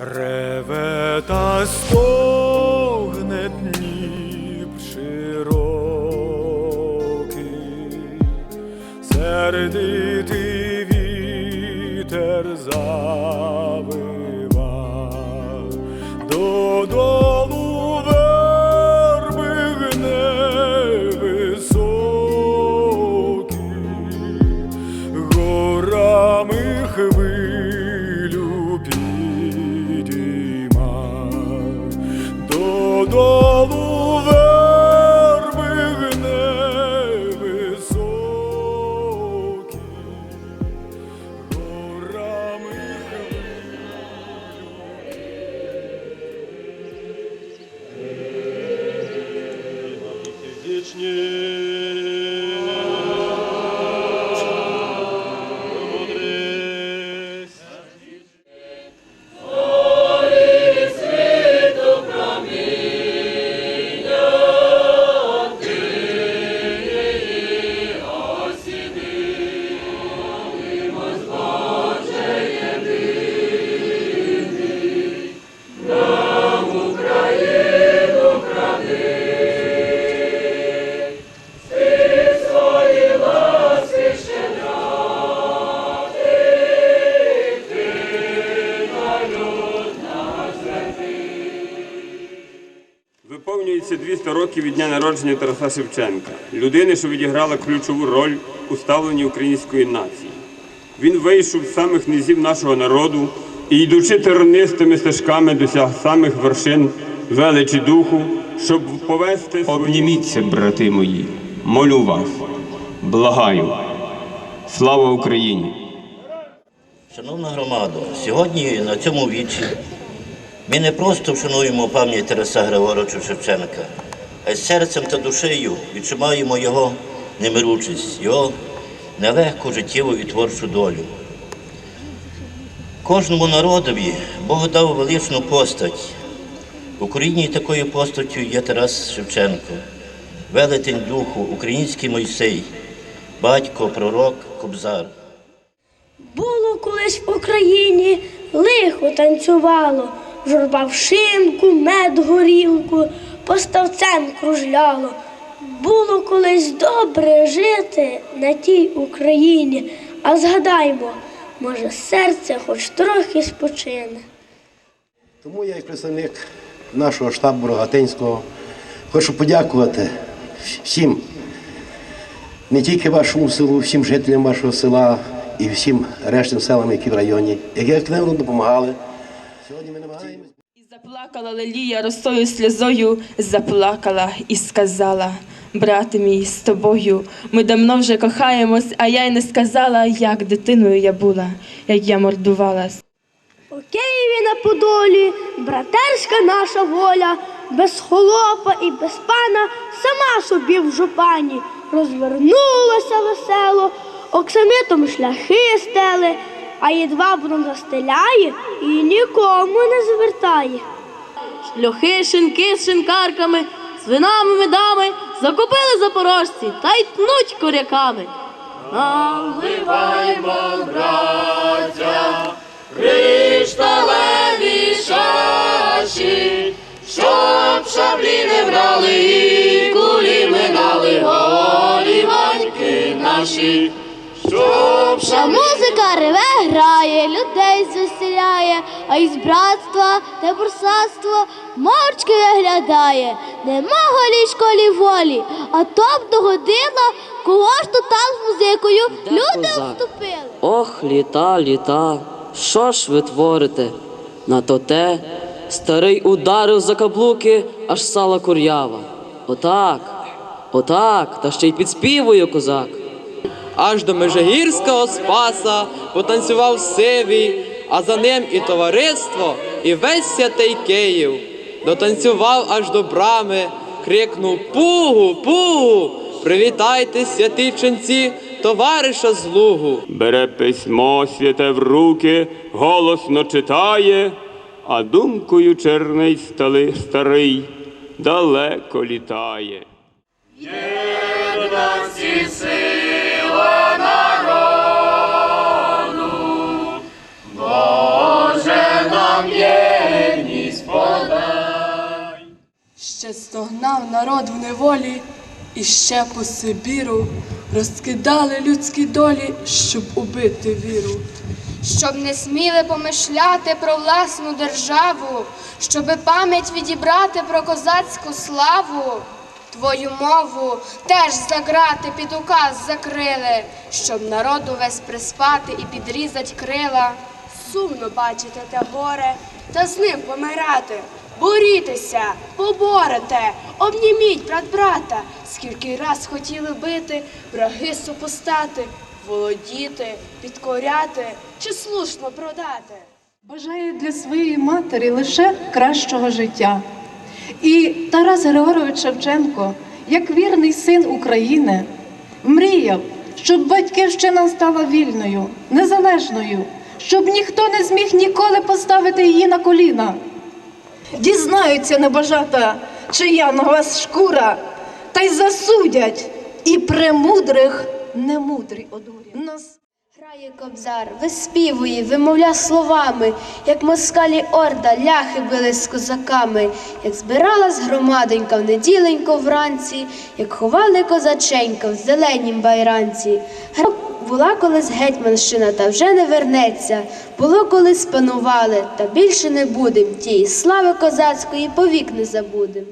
Реве та стогне Дніп широкий, сердитий вітер завива, Yeah. Виповнюється 200 років від дня народження Тараса Шевченка, людини, що відіграла ключову роль у ставленні української нації. Він вийшов з самих низів нашого народу і, йдучи тернистими стежками, досяг самих вершин величі духу, щоб повести. Обніміться, брати мої, молю вас, благаю. Слава Україні! Шановна громада, сьогодні на цьому вічі ми не просто вшануємо пам'ять Тараса Григоровича Шевченка, а й серцем та душею відчуваємо його немиручість, його нелегку життєву і творчу долю. Кожному народові Бог дав величну постать. В Україні такою постаттю є Тарас Шевченко, велетень духу, український Мойсей, батько, пророк, кобзар. Було колись в Україні лихо танцювало, журба в шинку, мед горілку, поставцем кружляло. Було колись добре жити на тій Україні, а згадаймо, може, серце хоч трохи спочине. Тому я, як представник нашого штабу Рогатинського, хочу подякувати всім, не тільки вашому селу, всім жителям вашого села і всім рештам селам, які в районі, які активно допомагали. Сьогодні ми намагаємося. І заплакала Лелія росою сльозою, заплакала і сказала: Брате мій, з тобою, ми давно вже кохаємось, а я й не сказала, як дитиною я була, як я мордувалась. У Києві на Подолі братерська наша воля, без холопа і без пана, сама собі в жупані розвернулася весело, оксамитом шляхи стели, а едва бром застеляє і нікому не звертає. Льохи, шинки з шинкарками, свинами, медами закупили запорожці та й тнуть коряками. Наливаймо, браття, кришталеві чаші, щоб шаблі не а із братства та бурсатство мовчки виглядає. Нема голі школі волі, а топ догодила, кого ж то там з музикою люди вступили. Ох, літа, літа, що ж ви творите? На то те старий ударив за каблуки, аж сала курява. Отак, отак, та ще й підспівує козак. аж до Межигірського спаса потанцював сивій, а за ним і товариство, і весь святий Київ. Дотанцював аж до брами, крикнув Пугу, пугу! Привітайте, святі ченці, товариша з лугу. Бере письмо святе в руки, голосно читає, а думкою черний стали, старий далеко літає. Боже нам є Ще стогнав народ в неволі, і ще по Сибіру розкидали людські долі, щоб убити віру. щоб не сміли помишляти про власну державу, щоби пам'ять відібрати про козацьку славу. Твою мову теж заграти під указ закрили, щоб народу весь приспати і підрізать крила. Сумно бачити те горе та з ним помирати. Борітеся, поборете, обніміть брат брата, скільки раз хотіли бити, враги супостати, володіти, підкоряти чи слушно продати. Бажає для своєї матері лише кращого життя. І Тарас Григорович Шевченко, як вірний син України, мріяв, щоб батьківщина стала вільною, незалежною, щоб ніхто не зміг ніколи поставити її на коліна. Дізнаються небажата, чия на вас шкура, та й засудять, і премудрих немудрі одурять. Нас Грає кобзар, виспівує, вимовля словами, як москалі орда, ляхи били з козаками, як збиралась громадонька в неділенько вранці, як ховали козаченька в зеленім байранці. Була колись гетьманщина, та вже не вернеться. Було колись панували, та більше не будем. Тієї слави козацької повік не забудем.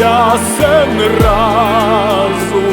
ясен разум.